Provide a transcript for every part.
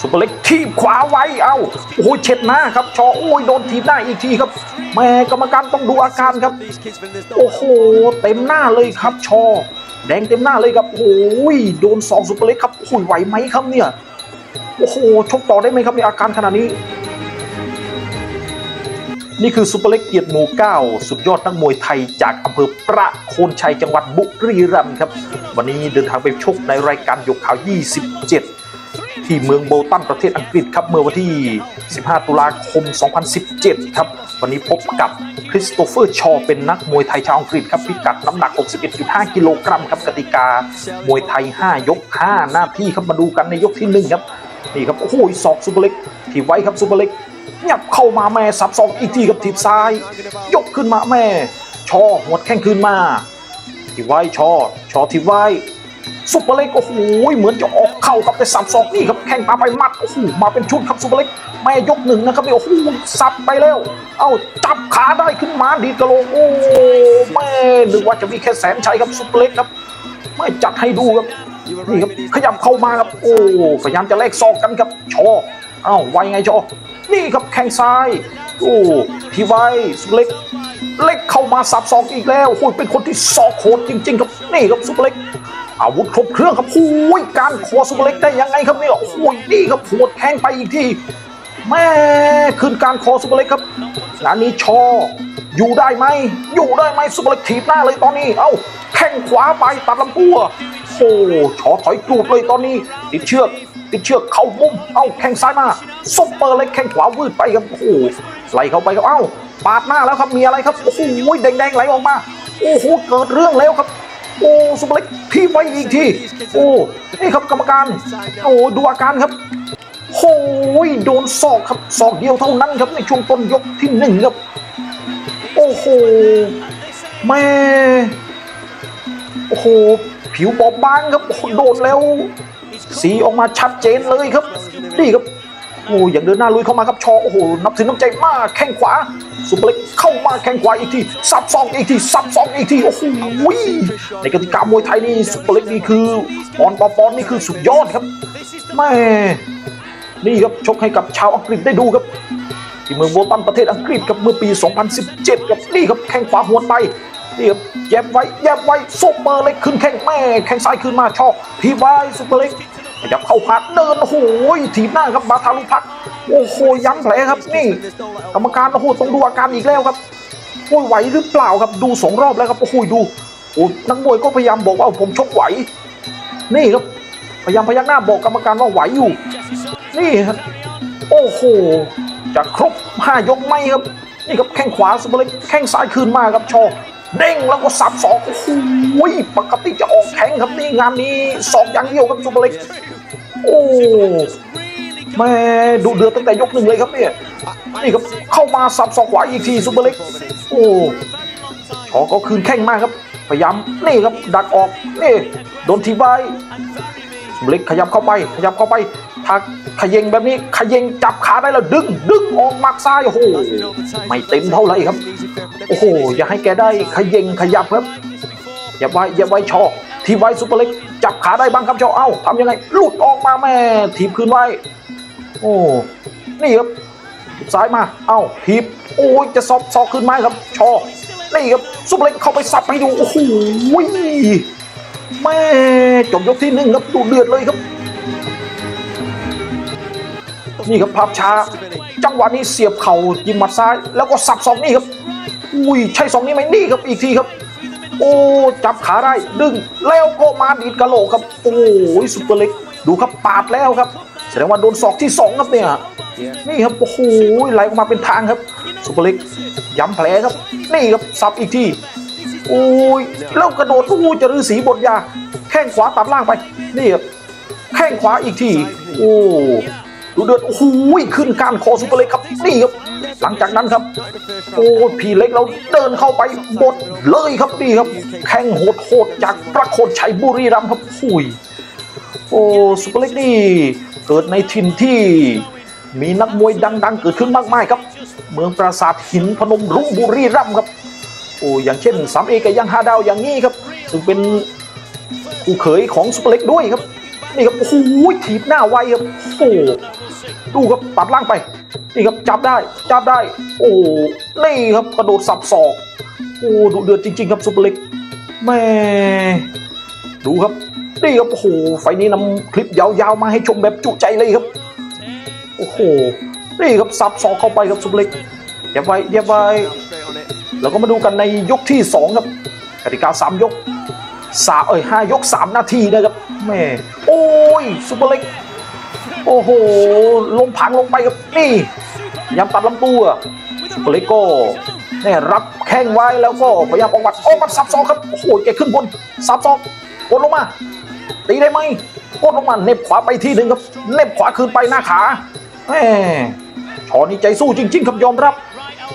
ซุปเปอร์เล็กทีบขวาไว้เอ้าโอ้ยเช็ดหน้าครับชอโอ้ยโดนทีบหน้าอีกทีครับแม่กรรมการต้องดูอาการครับ โอ้โหเต็มหน้าเลยครับชอ แดงเต็มหน้าเลยครับโอ้ยโดนสองซุปเปอร์เล็กครับโอ้ยไหวไหมครับเนี่ยโอ้โหชกต่อได้ไหมครับในอาการขนาดนี้ นี่คือซุปเปอร์เล็กเกียรติหมู่เก้าสุดยอดนักมวยไทยจากอำเภอประโคนชัยจังหวัดบุรีรัมย์ครับ วันนี้เดินทางไปชกในรายการยกขาว 27 ที่เมืองโบตันประเทศอังกฤษครับเมื่อวันที่ 15 ตุลาคม 2017 ครับวันนี้พบกับคริสโตเฟอร์ชอเป็นนักมวยไทยชาวอังกฤษครับพิกัดน้ำหนัก 61.5 กิโลกรัมครับกติกามวยไทย 5 ยก 5 หน้าที่ครับมาดูกันในยกที่ 1 ครับนี่ครับโอ้โหศอกซูเปอร์เล็กที่ไว้ครับซูเปอร์เล็กยับเข้ามาแม่สับศอกอีกทีกับทีบซ้าย ยกขึ้นมาแม่ ชอหวดแข้งคืนมาที่ไว้ชอชอทีไว้ ซุปเปอร์เล็กโอ้โหเหมือนจะออกเข้ากับแต่สับศอกนี่ครับแข้งมาไปมัดโอ้โหมาเป็นชุดครับซุปเปอร์เล็กแม่ยกหนึ่งนะครับนี่โอ้โหสับไปแล้ว เอ้าจับขาได้ขึ้นมาดีกระโหลกโอ้แม่นึกว่าจะมีแค่แสนชัยครับซุปเปอร์เล็กครับไม่จัดให้ดูครับนี่ครับขยับเข้ามาครับโอ้พยายามจะแลกศอกกันครับชอเอ้าไวไงชอนี่ครับแข้งซ้ายโอ้ที่ไวซุปเปอร์เล็ก เล็กเข้ามาสับศอกอีกแล้วโอ้ยเป็นคนที่ศอกโหดจริงๆครับนี่ครับซุปเปอร์เล็ก อาวุธครบเครื่องครับโอ้ยการคอซุเล็กได้ยังไงครับเนี่ยโอ้ยนี่ครับหัวแทงไปอีกทีแม่ขึ้นการคอซุเล็กครับงานนี้ชอ อยู่ได้ไหมอยู่ได้ไหมซุเล็กถีบหน้าเลยตอนนี้ เอ้าแข้งขวาไปตัดลำตัวโอ้ชอถอยกรูดเลยตอนนี้ ติดเชือกติดเชือกเข้ามุมเอ้าแข้งซ้ายมาซุปเปอร์เล็กแข้งขวาวืดไปครับโอ้ไหลเข้าไปครับเอ้าปาดหน้าแล้วครับมีอะไรครับโอ้โหแดงๆไหลออกมาโอ้โหเกิดเรื่องแล้วครับ โอ้ซุปเปอร์เล็กทีบไว้อีกทีโอ้นี่ครับกรรมการโอ้ดูอาการครับโอ้ยโดนศอกครับศอกเดียวเท่านั้นครับในช่วงต้นยกที่หนึ่งครับ โอ้โหแม่โอ้โหผิวบอบบางครับโอ้โหโดนแล้ว สีออกมาชัดเจนเลยครับนี่ครับ โอ้อย่างเดินหน้าลุยเข้ามาครับชอโอ้โหนับถือน้ำใจมากแข้งขวาสุปเปอร์เล็กเข้ามาแข้งขวาอีกทีสับซองอีกทีสับซองอีกทีโอ้โหในกติกามวยไทยนี่สุปเปอร์เล็กนี่คือปอนด์ต่อปอนนี่คือสุดยอดครับแม่นี่ครับชกให้กับชาวอังกฤษได้ดูครับที่เมืองโบตันประเทศอังกฤษครับเมื่อปี 2017ครับนี่ครับแข้งขวาหวนไปนี่ครับแยบไว้แยบไว้ซุปเปอร์เล็กขึ้นแข้งแม่แข้งซ้ายขึ้นมาชอบทีไว้ซุปเปอร์เล็ก ขยับเข้าพัดเดินโอ้โหถีบหน้าครับบาทาลุพักโอ้โหย้ำแผลครับนี่กรรมการโอ้โหต้องดูอาการอีกแล้วครับโอ้ยไหวหรือเปล่าครับดูสองรอบแล้วครับโอ้โหดูโอ้นักมวยก็พยายามบอกว่าผมชกไหว นี่ครับพยายามพยักหน้าบอกกรรมการว่าไหวอยู่ นี่ครับโอ้โหจะครบห้ายกไหมครับนี่ครับแข้งขวาสุปเล็กแข้งซ้ายคืนมาครับชอเด้งแล้วก็สับสองโอ้โหปกติจะออกแข้งครับนี่งานนี้สองอย่างเดียวครับสุปเปอร์เล็ก โอ้แม่ดูเดือดตั้งแต่ยกหนึ่งเลยครับเนี่ยนี่ครับเข้ามาสับสองขวาอีกทีสุปเปอร์เล็ก โอ้ชอก็คืนแข้งมากครับ พยายามนี่ครับดักออกนี่โดนทีบไว้เล็กขยับเข้าไปขยับเข้าไปถ้าขยเงแบบนี้ขยเงจับขาได้แล้วดึงดึงออกมักซ้ายโอ้โหไม่เต็มเท่าไหร่ครับ โอ้โหอย่าให้แกได้ขยเงขยับครับ อย่าไว้อย่าไว้ชอทีไว้ซุปเปอร์เล็ก จับขาได้บ้างครับชอเอ้าทำยังไง หลุดออกมาแม่ทีบคืนไว้ โอ้ นี่ครับซ้ายมา เอ้าทีบโอ้ยจะซอกซอกขึ้นไม้ครับ ชอ นี่ครับซุปเปอร์เล็กเข้าไปสับให้ดู โอ้โหแม่จบยกที่หนึ่งครับดูเดือดเลยครับนี่ครับภาพช้า จังหวะนี้เสียบเข่ายิงหมัดซ้าย แล้วก็สับสองนี่ครับ อุ้ยใช่สองนี้ไหมนี่ครับอีกทีครับ โอ้จับขาได้ดึงแล้วก็มาดีดกระโหลกครับ โอ้ยสุดเปอร์เล็กดูครับปาดแล้วครับ แสดงว่าโดนศอกที่สองครับเนี่ยนี่ครับโอ้โหไหลออกมาเป็นทางครับสุปเปอร์เล็กย้ำแผลครับ นี่ครับสับอีกทีโอ้ยแล้วกระโดดโอ้จะรือสีบทยาแข้งขวาตัดล่างไป นี่ครับแข้งขวาอีกทีโอ้ ดูเดือดโอ้โหขึ้นการคอสุปเปอร์เล็กครับนี่ครับ หลังจากนั้นครับ โอ้พี่เล็กเราเดินเข้าไปบดเลยครับนี่ครับ แข้งโหดๆจากประโคนชัยบุรีรัมย์ครับหุยโอ้สุปเปอร์เล็กนี่เกิดในถิ่นที่มีนักมวยดัง ๆ เกิดขึ้นมากมายครับ เมืองปราสาทหินพนมรุ้งบุรีรัมย์ครับโอ้อย่างเช่นสามเอกับยังฮาดาวอย่างนี้ครับ ซึ่งเป็นคู่เขยของสุปเปอร์เล็กด้วยครับ นี่ครับโอ้โหถีบหน้าไวครับโอ้ดูครับตัดล่างไปนี่ครับจับได้จับได้ โอ้นี่ครับกระโดดสับศอกโอ้ดูเดือดจริง ๆ ครับซุปเปอร์เล็กแม่ดูครับนี่ครับโอ้โหไฟนี้นำคลิปยาวๆมาให้ชมแบบจุใจเลยครับ โอ้โหนี่ครับสับศอกเข้าไปครับซุปเปอร์เล็กเย็บไว้เย็บไว้แล้วก็มาดูกันในยกที่ 2 ครับกติกา3ยก สามเอ้ยห้ายก3นาทีนะครับแม่โอ้ยซุปเปอร์เล็ก โอ้โห ลงพังลงไปครับนี่ยามตัดลำตัวซุปเปอร์เล็กก็เนี่ยรับแข้งไว้แล้วก็พยายามออกหมัดออกหมัดสับซอกครับโอ้โหแกขึ้นบนสับซอกกดลงมา ตีได้ไหมกดลงมาเน็บขวาไปทีหนึ่งครับเน็บขวาคืนไปหน้าขาแหมชอนี่ใจสู้จริง ๆ ครับยอมรับ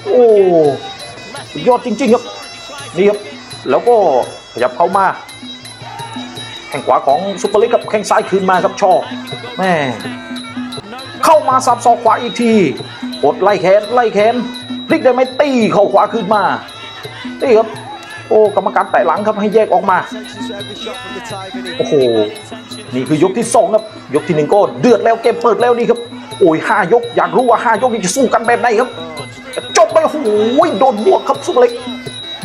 โอ้ยอดจริง ๆ ครับนี่ครับแล้วก็ ขยับเข้ามาแข้งขวาของซุปเปอร์เล็กกับแข้งซ้ายคืนมาครับชอแม่เข้ามาสับศอกขวาอีกทีกดไล่แขนไล่แขนพลิกได้ไหมตีเข้าขวาคืนมานี่ครับโอ้กรรมการแตะหลังครับให้แยกออกมาโอ้โหนี่คือยกที่สองครับยกที่หนึ่งก็เดือดแล้วเกมเปิดแล้วนี่ครับโอ้ยห้ายกอยากรู้ว่าห้ายกนี้จะสู้กันแบบไหนครับจบไปโอ้โหโดนบวกครับสุกเล็ก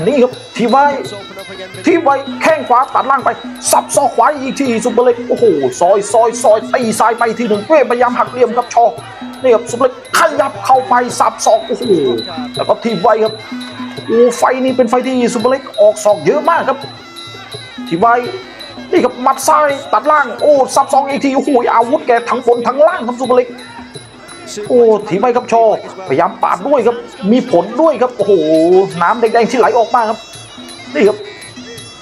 นี่ครับทีไว้ทีไว้แข้งขวาตัดล่างไปสับซอกขวาอีกทีซุปเปอร์เล็กโอ้โหซอยซอยซอยตีซ้ายไปทีหนึ่งเว้พยายามหักเหลี่ยมครับชอนี่ครับซุปเปอร์เล็กขยับเข้าไปสับซอกโอ้โหแล้วก็ทีไว้ครับโอ้ไฟนี้เป็นไฟที่ซุปเปอร์เล็กออกศอกเยอะมากครับ ทีไว้นี่ครับมัดซ้ายตัดล่างโอ้สับซองอีกทีโอ้โหอาวุธแกทั้งบนทั้งล่างครับซุปเปอร์เล็ก โอ้ถีบไปครับโชว์พยายามปาดด้วยครับ มีผลด้วยครับ โอ้โห น้ำแดงๆที่ไหลออกมาครับ นี่ครับ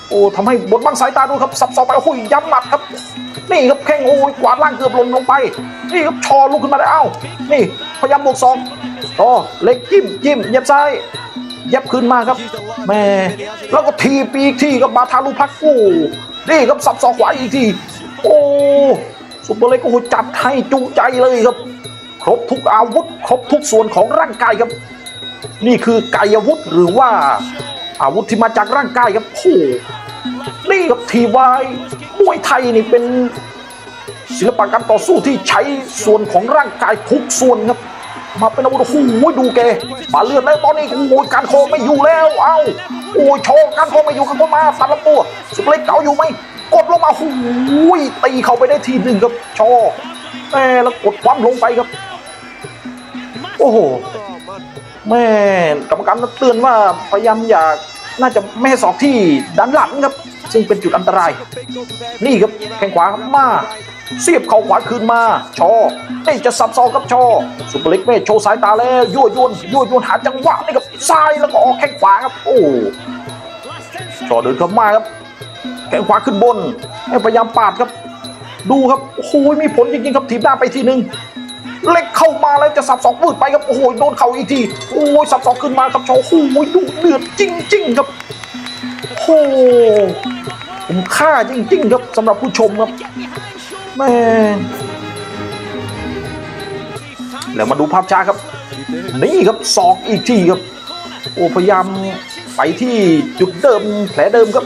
โอ้ทำให้บดบังสายตาด้วยครับ สับสอกไปโอ้โหย้ำหมัดครับ นี่ครับแข้งโอ้ยกวาดล่างเกือบล่นลงไป นี่ครับชอลุกขึ้นมาได้เอ้า นี่พยายามบวกศอกต่อเล็กจิ้มจิ้มเย็บซ้ายเย็บขึ้นมาครับ แม่แล้วก็ทีปีกทีกับบาทาลูพักกูนี่ครับสับสอกขวาอีกที โอ้ซุปเปอร์เล็กโอ้จัดให้จุใจเลยครับ ครบทุกอาวุธ ครบทุกส่วนของร่างกายครับ นี่คือกายวุธหรือว่า อาวุธที่มาจากร่างกายครับโอ้โหนี่ครับทีวายมวยไทยนี่เป็นศิลปะการต่อสู้ที่ใช้ส่วนของร่างกายทุกส่วนครับ มาเป็นอาวุธโอ้โหดูแกมาเลือดแล้วตอนนี้โอ้ยการโคไม่อยู่แล้ว เอ้าโอ้ยโชว์การโคไม่อยู่ข้างบนมาตัดลำตัวสุดเล็กเก่าอยู่ไหมกดลงมาโอ้โหตีเขาไปได้ทีหนึ่งครับโชว์แม่แล้วกดคว่ำลงไปครับ อ้โหแม่กรรมการเตือนว่าพยายามอยากน่าจะไม่ให้ศอกที่ด้านหลังครับ ซึ่งเป็นจุดอันตราย นี่ครับแข้งขวาครับมาเสียบเข่าขวาคืนมา ชอนี่จะสับซอกกับชอสุปเปร์เล็กเมฆโชว์สายตาแล้วยั่วยวนยั่วยวนหาจังหวะนี่ครับซ้ายแล้วก็ออกแข้งขวาครับ โอ้ชอเดินเข้ามาครับ แข้งขวาขึ้นบนให้พยายามปาดครับ ดูครับโอ้โหมีผลจริงๆครับถีบหน้าไปทีหนึ่ง เล็กเข้ามาแล้วจะสับสองวืดไปครับโอ้โหโดนเข่าอีกทีโอ้ยสับสองขึ้นมาครับโชว์โอ้โหดูเดือดจริง ๆ ครับโอ้ผมค่าจริง ๆ ครับสำหรับผู้ชมครับแม่แล้วมาดูภาพช้าครับ นี่ครับศอกอีกทีครับ โอ้พยายามไปที่จุดเดิมแผลเดิมครับ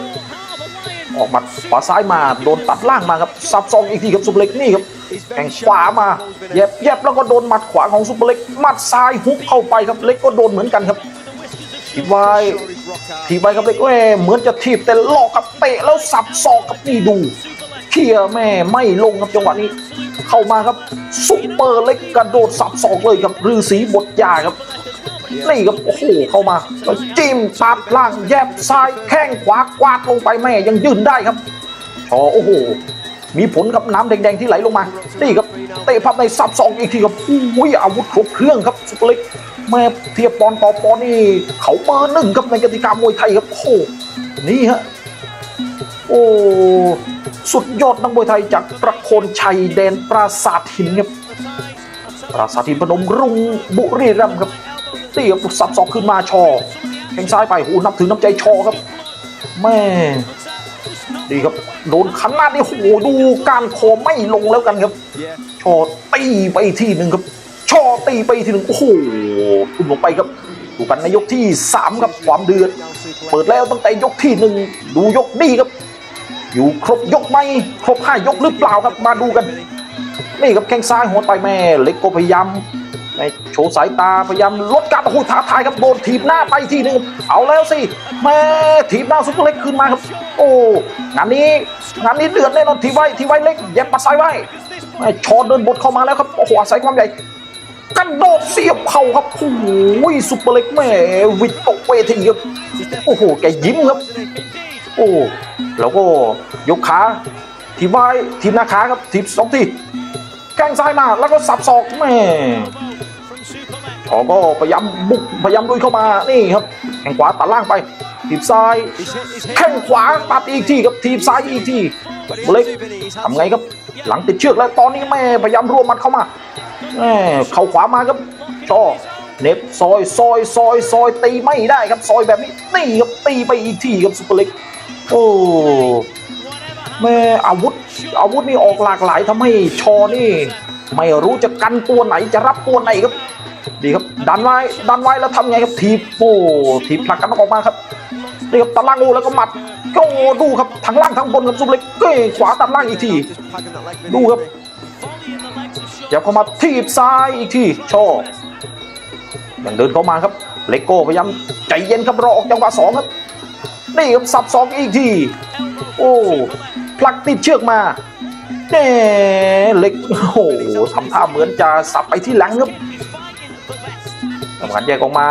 ออกหมัดขวาซ้ายมาโดนตัดล่างมาครับซับซองอีกทีครับซุปเปอร์เล็กนี่ครับแข่งขวามาเย็บเย็บแล้วก็โดนหมัดขวาของซุปเปอร์เล็กหมัดซ้ายฮุกเข้าไปครับเล็กก็โดนเหมือนกันครับทีบไว้ทีบไว้ครับเล็กแม่เหมือนจะทีบแต่หลอกกับเตะแล้วสับศอกกับนี่ดูเคลียร์แม่ไม่ลงครับจังหวะนี้เข้ามาครับซุปเปอร์เล็กกระโดดสับศอกเลยครับฤาษีบทยาครับ นี่ครับโอ้โหเข้ามาแล้วจิ้มตัดล่างแยบซ้ายแข้งขวากวาดลงไปแม่ยังยืนได้ครับชอโอ้โหมีผลกับน้ำแดงๆที่ไหลลงมา นี่ครับเตะพับในซับซองอีกทีครับอุ้ยอาวุธครบเครื่องครับสุดเล็กแม่เทียบปอนต่อปอนนี่เขาเบอร์หนึ่งครับในกติกามวยไทยครับโอ้หนี่ฮะโอ้สุดยอดนักมวยไทยจากประโคนชัยแดนปราสาทหินครับปราสาทหินพนมรุงบุรีรัมย์ครับ ตีกับสับสอกขึ้นมาชอแข้งซ้ายไปโอ้นับถือน้ำใจชอครับแม่ดีครับโดนขันหน้านี่โอ้โหดูการคอไม่ลงแล้วกันครับ ชอตีไปอีกทีหนึ่งครับ ชอตีไปอีกทีหนึ่งโอ้โหทุ่มลงไปครับดูกันในยกที่สามครับความเดือด เปิดแล้วตั้งแต่ยกที่หนึ่งดูยกนี้ครับ อยู่ครบยกไหมครบห้ายกหรือเปล่าครับมาดูกัน นี่ครับแข้งซ้ายหัวไปแม่ เล็กก็พยายาม แม่โชว์สายตาพยายามลดการโอ้โหท้าทายครับโดนถีบหน้าไปทีหนึ่งเอาแล้วสิแม่ถีบหน้าซุปเปอร์เล็กขึ้นมาครับ โอ้งานนี้งานนี้เดือดแน่นอนทีไว้ทีไว้เล็กเย็บปัดซ้ายไว้แม่ชอเดินบทเข้ามาแล้วครับโอ้โหอาศัยความใหญ่กระโดดเสียบเข่าครับโอ้โหซุปเปอร์เล็กแม่วิดตกเวทีครับโอ้โหแกยิ้มครับ โอ้แล้วก็ยกขาทีไว้ทีมหน้าขาครับทีสองทีแข้งซ้ายมาแล้วก็สับศอกแม่ ชอก็พยายามบุกพยายามลุยเข้ามานี่ครับแข้งขวาตัดล่างไป ทีบซ้ายแข้งขวาตัดอีกทีครับทีบซ้ายอีกทีเล็กทำไงครับ หลังติดเชือกแล้วตอนนี้แม่พยายามรวมมันเข้ามาแม่เข่าขวามาครับชอเน็บซอยซอยซอยซอยตีไม่ได้ครับซอยแบบนี้นี่ครับตีไปอีกทีครับซุปเปอร์เล็กโอ้แม่อาวุธ อาวุธนี่ออกหลากหลายทำให้ชอนี่ ไม่รู้จะกันตัวไหนจะรับตัวไหนครับ ดีครับดันไว้ดันไว้แล้วทำไงครับทีบโอ้ทีผลักกันออกมาครับนี่ครับตัดล่างโอ้แล้วก็หมัดโอ้ดูครับทั้งล่างทั้งบนครับซุปเล็กเก้ขวาตัดล่างอีกทีดูครับเดี๋ยวเข้ามาทีบซ้ายอีกทีชอยังเดินเข้ามาครับเลโก้พยายามใจเย็นครับรอออกจังหวะสองครับนี่ครับสับสองอีกทีโอ้ผลักติดเชือกมาเน่เล็กโอ้โหทำท่าเหมือนจะสับไปที่หลังครับ กรรมการแยกออกมา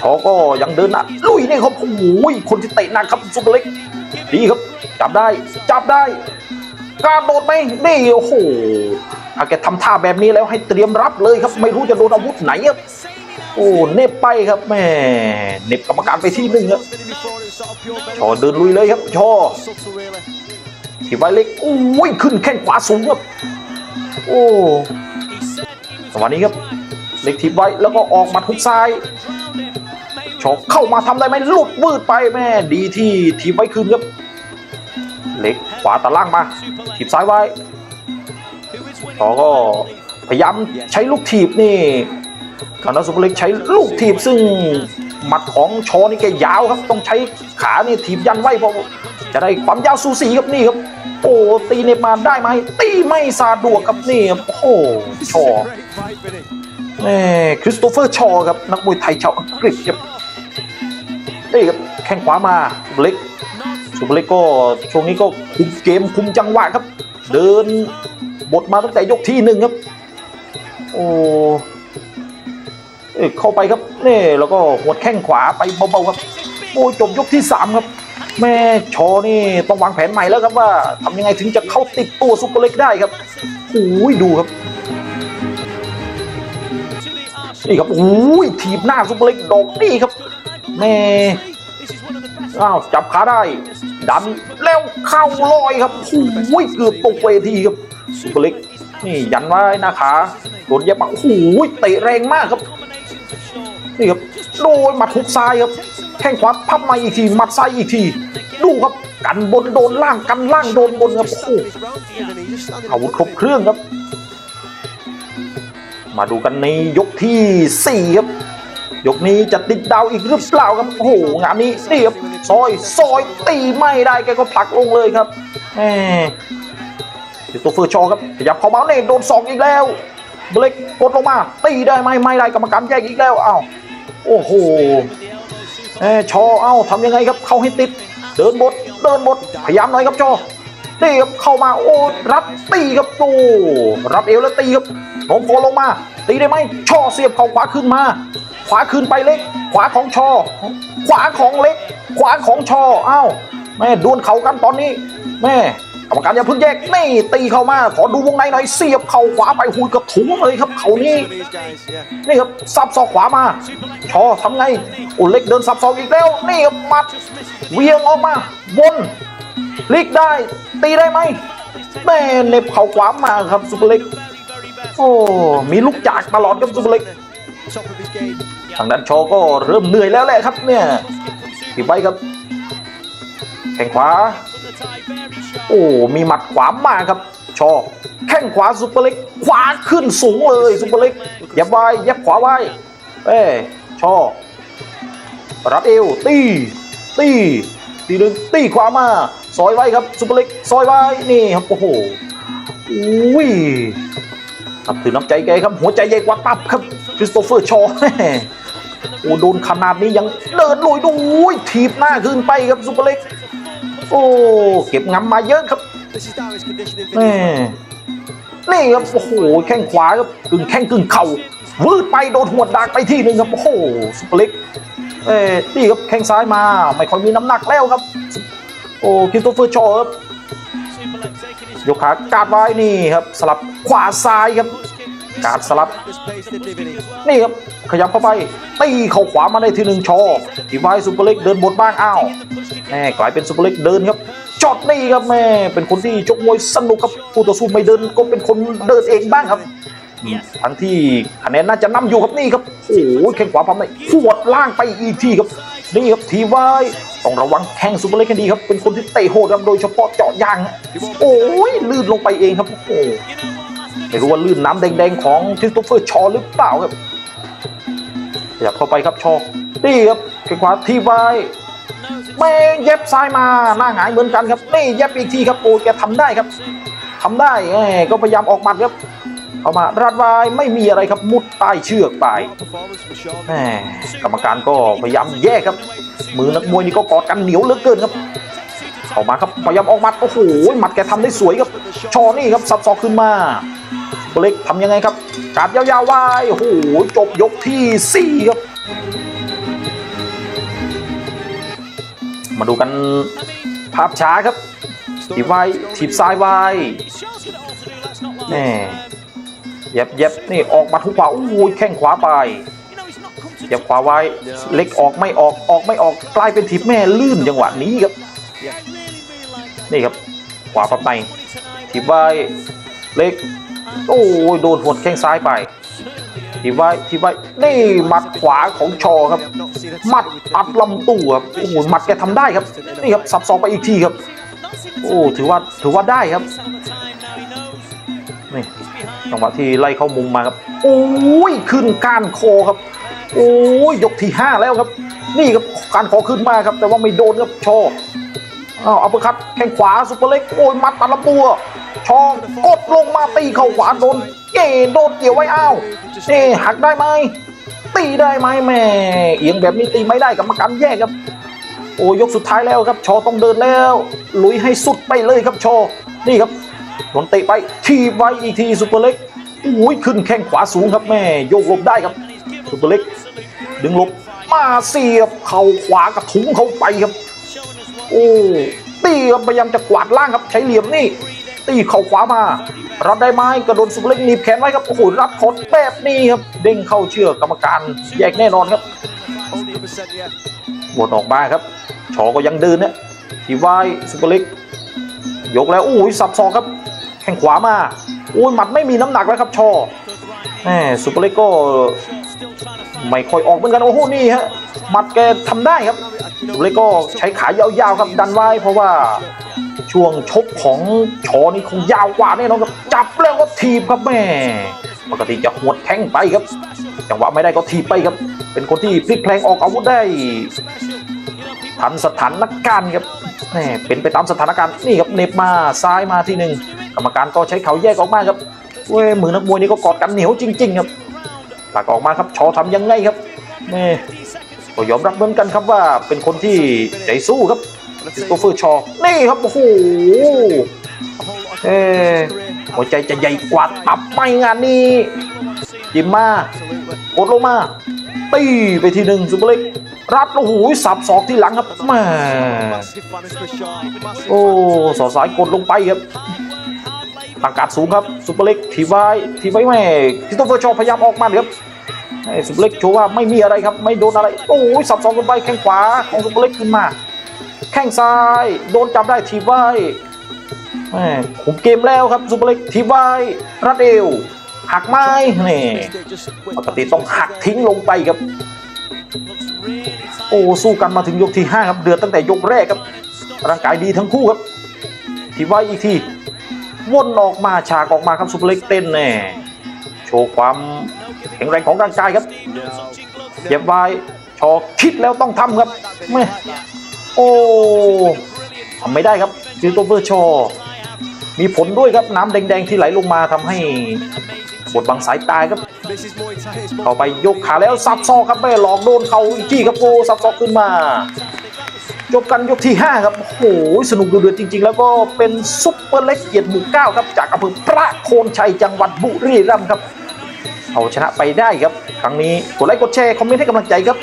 ชอก็ยังเดินหนะลุยนี่ครับโอ้โหคนที่เตะหนักครับซุปเปอร์เล็กดีครับ จับได้ จับได้กระโดดไหมนี่โอ้โหถ้าแกทำท่าแบบนี้แล้วให้เตรียมรับเลยครับ ไม่รู้จะโดนอาวุธไหนครับโอ้เน็บไปครับแม่เน็บกรรมการไปที่หนึ่งครับชอเดินลุยเลยครับชอทีไวเล็กโอ้ยขึ้นแข้งขวาสูงครับโอ้สวัสดีครับ เล็กทีไว้แล้วก็ออกมาทุกซ้ายชอเข้ามาทำได้ไหมหลุดวืดไปแม่ดีที่ทีไว้คืนครับ เล็กขวาตะล่างมาทีบซ้ายไว้ชอก็พยายามใช้ลูกถีบนี่คานาสุปเล็กใช้ลูกถีบซึ่งหมัดของชอนี่แกยาวครับ ต้องใช้ขานี่ถีบยันไว้เพราะจะได้ความยาวสูสีครับนี่ครับ โอ้ตีเน็บมาได้ไหมตีไม่สะดวกครับนี่ครับโอ้ชอ แม่คริสโตเฟอร์ชอครับนักมวยไทยชาวอังกฤษครับนี่ครับแข้งขวามาสุปเล็กสุปเล็กก็ช่วงนี้ก็คุมเกมคุมจังหวะครับ เดินบทมาตั้งแต่ยกที่หนึ่งครับ โอ้เอ้ยเข้าไปครับนี่แล้วก็หัวดแข้งขวาไปเบาๆครับโอ้ยจบยกที่สามครับแม่ชอนี่ต้องวางแผนใหม่แล้วครับว่าทำยังไงถึงจะเข้าติดตัวซุปเปอร์เล็กได้ครับโอ้ยดูครับ นี่ครับโอ้ยถีบหน้าซุปเปอร์เล็กดอกนี่ครับแม่อ้าวจับขาได้ ดันแล้วเข้าลอยครับโอ้ยเกือบตกเวทีครับซุปเปอร์เล็กนี่ยันไว้หน้าขาโดนเย็บมาโอ้โหเตะแรงมากครับนี่ครับโดยหมัดหุกซ้ายครับแข้งขวาพับมาอีกทีหมัดซ้ายอีกที ดูครับกันบนโดนล่างกันล่างโดนบนครับโอ้อาวุธครบเครื่องครับ มาดูกันในยกที่สี่ครับ ยกนี้จะติดดาวอีกหรือเปล่าครับโอ้โหงานนี้นี่ครับซอยซอยตีไม่ได้แกก็ผลักลงเลยครับแหมคริสโตเฟอร์ชอครับขยับเข้ามาเน่โดนสองอีกแล้วเบลกกดลงมา ตีได้ไหมไม่ได้กรรมการแยกอีกแล้วอ้าวโอ้โหเออชอเอ้าทำยังไงครับ เข้าให้ติด เดินบดเดินบดพยายามหน่อยครับชอ ตีครับเข้ามาโอ้รับตีครับโอ้รับเอวแล้วตีครับโน้มคลงมา ตีได้ไหมชอเสียบเข่าขวาขึ้นมา ขวาขึ้นไปเล็ก ขวาของชอขวาของเล็ก ขวาของชอเอ้าแม่ดวลเข่ากันตอนนี้ แม่กรรมการอย่าเพิ่งแยกนี่ตีเข้ามา ขอดูวงในหน่อยเสียบเข่าขวาไปหุยกับถุงเลยครับ เข่านี้นี่ครับซับซอกขวามา ชอทำไงโอ้เล็กเดินซับซอกอีกแล้ว นี่ครับมัดเวียงออกมาวน พลิกได้ ตีได้ไหมแม่เน็บเข่าขวามาครับซุปเปอร์เล็ก โอ้ มีลูกจากตลอดครับซุปเปอร์เล็ก ทางด้านชอก็เริ่มเหนื่อยแล้วแหละครับเนี่ยถีบไว้ครับ แข้งขวา โอ้ มีหมัดขวามาครับชอแข้งขวาซุปเปอร์เล็ก ขวาขึ้นสูงเลยซุปเปอร์เล็กยับไว้ยับขวาไว้ เอ้ชอรับเอวตีตี ตีหนึ่งตีขวามาซอยไว้ครับซุปเปอร์เล็กซอยไว้นี่ครับโอ้โหอุ้ยนับถือน้ำใจแกครับหัวใจใหญ่กว่าตับครับคริสโตเฟอร์ชอโอ้โดนขนาดนี้ยังเดินลุยดูอุ้ยถีบหน้าขึ้นไปครับซุปเปอร์เล็กโอ้เก็บงำมาเยอะครับแม่นี่ครับโอ้โหแข้งขวาครับกึ่งแข้งกึ่งเข่าวืดไปโดนหัวดากไปที่หนึ่งครับโอ้โหซุปเปอร์เล็ก เอ้นี่ครับแข้งซ้ายมา ไม่ค่อยมีน้ำหนักแล้วครับ โอ้คริสโตเฟอร์ชอครับยกขากาดไว้นี่ครับ สลับขวาซ้ายครับ การสลับ นี่ครับ ขยับเข้าไปตีเข่าขวามาได้ทีหนึ่งชอทีไว้ซุปเปอร์เล็กเดินบนบ้างอ้าวแม่กลายเป็นซุปเปอร์เล็กเดินครับจอดนี่ครับแม่เป็นคนที่ชกมวยสนุกครับผู้ต่อสู้ไม่เดินก็เป็นคนเดินเองบ้างครับ ทั้งที่คะแนนน่าจะนำอยู่ครับนี่ครับโอ้โหแข้งขวาพับในขวดล่างไปอีกทีครับนี่ครับทีไว้ต้องระวังแข้งซุปเปอร์เล็กให้ดีครับเป็นคนที่เตะโหดครับโดยเฉพาะเจาะยางโอ้ยลื่นลงไปเองครับโอ้โหไม่รู้ว่าลื่นน้ำแดงๆของคริสโตเฟอร์ชอหรือเปล่าครับขยับเข้าไปครับชอนี่ครับแข้งขวาทีไว้แม่งเย็บซ้ายมาหน้าหงายเหมือนกันครับนี่เย็บอีกทีครับโอ้แกทำได้ครับทำได้แหมก็พยายามออกหมัดครับ เอามารัดไว้ไม่มีอะไรครับมุดใต้เชือกไปแหมกรรมการก็พยายามแยกครับ มือนักมวยนี่ก็กอดกันเหนียวเหลือเกินครับเข้ามาครับพยายามออกมัดโอ้โหหมัดแกทำได้สวยครับ ชอนี่ครับสับซอกขึ้นมาตัวเล็กทำยังไงครับการยาวๆวายโอ้โหจบยกที่สี่ครับ มาดูกันภาพช้าครับถีบไว้ถีบซ้ายไว้แน่ เย็บเย็บนี่ออกมาทุกขวาโอ้โหแข้งขวาไปเย็บขวาไว้ เล็กออกไม่ออกออกไม่ออกกลายเป็นถีบแม่ลื่นจังหวะนี้ครับ นี่ครับขวาพับในถีบไว้เล็ก โอ้ยโดนหัวแข้งซ้ายไปถีบไว้ถีบไว้นี่หมัดขวาของชอครับหมัดอัดลำตัวครับโอ้โหหมัดแกทำได้ครับ นี่ครับสับซองไปอีกทีครับ โอ้ถือว่าถือว่าได้ครับนี่ จังหวะที่ไล่เข้ามุมมาครับ โอ้ยขึ้นก้านคอครับ โอ้ยยกที่ห้าแล้วครับ นี่ครับการคอขึ้นมาครับ แต่ว่าไม่โดนครับชออ้าวอัปเปอร์คัตแข้งขวาซุปเปอร์เล็กโอ้ยมัดตัดลำตัวชอกดลงมาตีเข่าขวาโดนเก๋โดนเกี่ยวไว้อ้าวเอ๊หักได้ไหมตีได้ไหมแม่เอียงแบบนี้ตีไม่ได้กรรมการแยกครับ โอ้ยกสุดท้ายแล้วครับ ชอต้องเดินแล้ว ลุยให้สุดไปเลยครับชอนี่ครับ โดนเตะไปทีไว้อีกทีซุปเปอร์เล็กอุ้ยขึ้นแข้งขวาสูงครับแม่โยกหลบได้ครับซุปเปอร์เล็ก ดึงหลบมาเสียบเข่าขวากระทุ้งเข้าไปครับ โอ้ตีครับพยายามจะกวาดล่างครับใช้เหลี่ยมนี่ตีเข่าขวามารับได้ไหมกระโดนสุปอร์เล็กหนีบแขนไว้ครับโอ้โหรับคดแบบนี้ครับเด้งเข้าเชือกกรรมการแยกแน่นอนครับวนออกมาครับชอก็ยังเดินเนี่ยทีไวายสุปเล็ก ยกแล้วโอ้ยสับซอกครับ แข้งขวามาโอ้ยหมัดไม่มีน้ำหนักแล้วครับชอแหมสุปเล็กก็ไม่ค่อยออกเหมือนกันโอ้โหนี่ฮะหมัดแกทำได้ครับสุเล็กก็ใช้ขายาวๆครับดันไว้เพราะว่าช่วงชกของชอนี่คงยาวกว่าแน่นอนครับจับแล้วก็ทีบครับแม่ปกติจะหวดแข้งไปครับจังหวะไม่ได้ก็ทีบไปครับ เป็นคนที่พลิกแพลงออกอาวุธได้ทันสถานการณ์ครับ มเป็นไปตามสถานการณ์นี่ครับเน็บมาซ้ายมาทีหนึ่งกรรมการก็ใช้เขาแยกออกมาครับเว้ยมือนักมวยนี่ก็กอดกันเหนียวจริง ๆ ครับหลักออกมาครับชอทำยังไงครับแม่ก็ยอมรับเหมือนกันครับว่าเป็นคนที่ใจสู้ครับคริสโตเฟอร์ชอนี่ครับโอ้โหเออหัวใจจะใหญ่กว่าตับไม่งานนี้จิมมากดลงมาตีไปทีหนึ่งซุปเปอร์เล็ก รัดโอ้โหสับศอกที่หลังครับแมาโอ้สอดสายกดลงไปครับอากาศสูงครับซุปเปอร์เล็กทีไว้ทีไว้แม่คริสโตเฟอร์ชอพยายามออกมาครับให้ซุปเปอร์เล็กโชว์ว่าไม่มีอะไรครับไม่โดนอะไรโอ้ยสับสองกันไปแข้งขวาของซุปเปอร์เล็กขึ้นมา แข้งซ้ายโดนจับได้ทีไว้แม่ขุมเกมแล้วครับซุปเปอร์เล็กทีไว้รัดเอวหักไม้นี่ปกติต้องหักทิ้งลงไปครับ อ้สู้กันมาถึงยกที่ห้าครับเดือดตั้งแต่ยกแรกครับ ร่างกายดีทั้งคู่ครับทีไว้อีกทีวนออกมาฉากออกมาครับซุปเปอร์เล็กเต้นแน่โชว์ความแข็งแรงของร่างกายครับเย็บไว้ชอคิดแล้วต้องทำครับแม่โอ้ทำไม่ได้ครับจิโตเบอร์ชอ มีผลด้วยครับน้ำแดงๆที่ไหลลงมาทำให้บดบังสายตายครับ เข้าไปยกขาแล้วซับซอกครับแม่หลอกโดนเขาอีกทีครับโอ้ซับซอกขึ้นมาจบกันยกที่ 5 ครับ โอ้โหสนุกดูเดือดจริง ๆ แล้วก็เป็นซุปเปอร์เล็กเกียรติหมู่เก้าครับ จากอำเภอพระโคนชัยจังหวัดบุรีรัมย์ครับ เอาชนะไปได้ครับ ครั้งนี้กดไลค์กดแชร์ คอมเมนต์ให้กำลังใจครับ